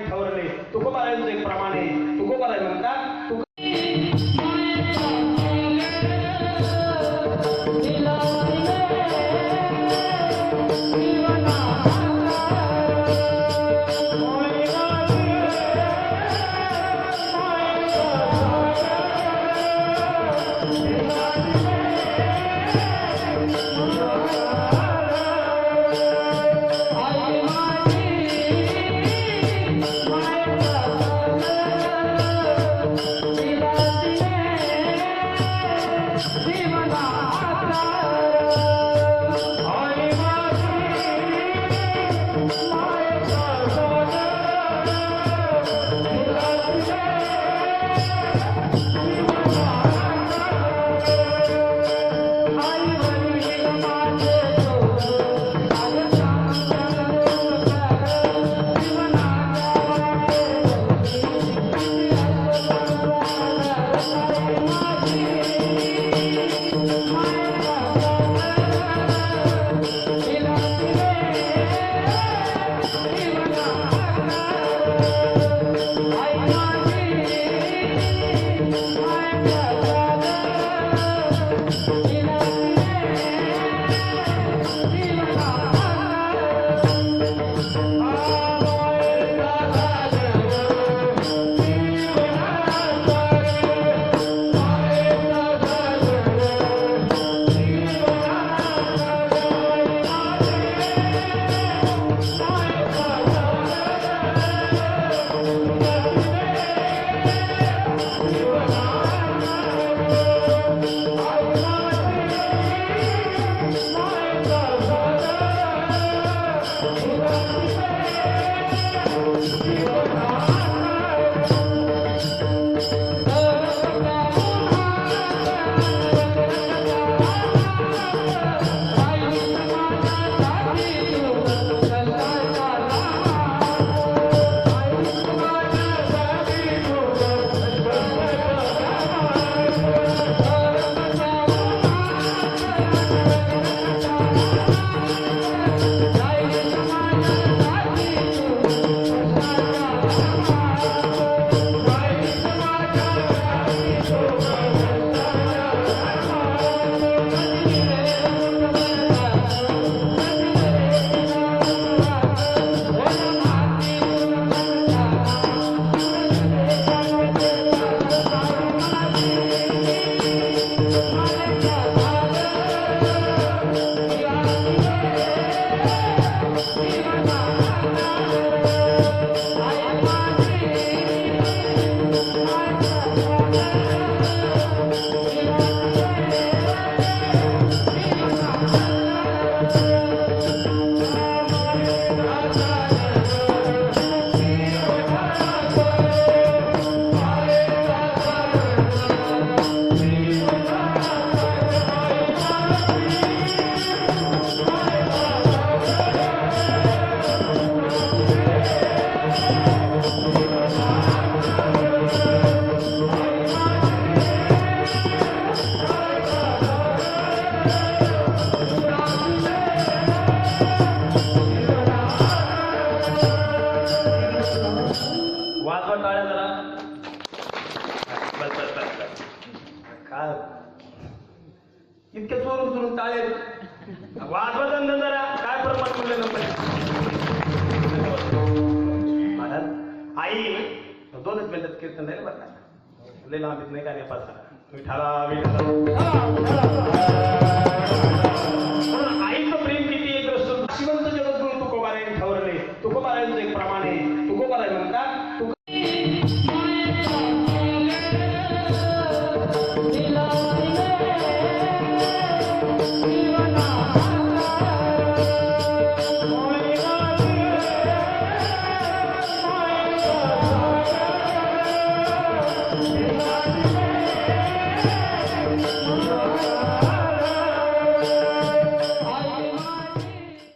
ठरले तुकोबारायांचं एक प्रमाण. आहे. तुकोबाराय म्हणतात तुक Thank you. काय? इतके चोरून चोरून टाळे. वाजवत जरा. काय प्रमाण म्हणलं नंबर महाराज आई दोनच मिनिटात कीर्तन नाही बरं का? लय लांबीत नाही का नेपाळचा तुम्ही ठराविक.